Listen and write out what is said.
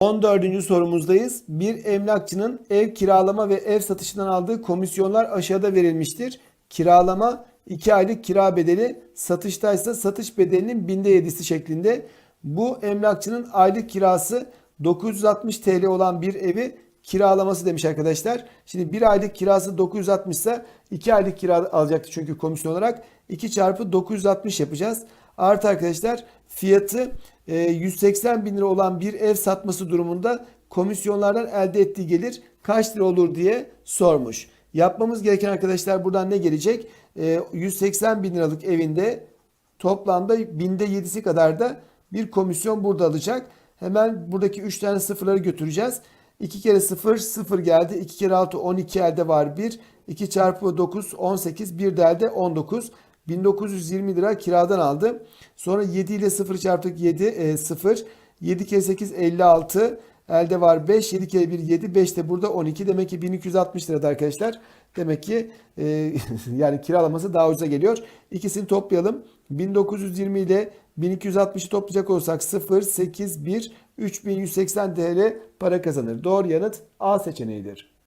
14. sorumuzdayız. Bir emlakçının ev kiralama ve ev satışından aldığı komisyonlar aşağıda verilmiştir. Kiralama 2 aylık kira bedeli, satıştaysa satış bedelinin binde yedisi şeklinde. Bu emlakçının aylık kirası 960 TL olan bir evi kiralaması demiş arkadaşlar. Şimdi bir aylık kirası 960 ise 2 aylık kira alacaktı çünkü komisyon olarak. 2 çarpı 960 yapacağız. Artı arkadaşlar fiyatı 180 bin lira olan bir ev satması durumunda komisyonlardan elde ettiği gelir kaç lira olur diye sormuş. Yapmamız gereken arkadaşlar buradan ne gelecek? E, 180 bin liralık evinde toplamda binde yedisi kadar da bir komisyon burada alacak. Hemen buradaki 3 tane sıfırları götüreceğiz. 2 kere 0 0 geldi. 2 kere 6 12 elde var 1. 2 çarpı 9 18 bir de elde 19. 1920 lira kiradan aldı. Sonra 7 ile 0 çarptık 7 e, 0. 7 kere 8 56. Elde var 5. 7 kere 1 7. 5 de burada 12. Demek ki 1260 lirada arkadaşlar. Demek ki e, yani kiralaması daha ucuza geliyor. İkisini toplayalım. 1920 ile 1260'ı toplayacak olsak 0, 8, 1, 3180 TL para kazanır. Doğru yanıt A seçeneğidir.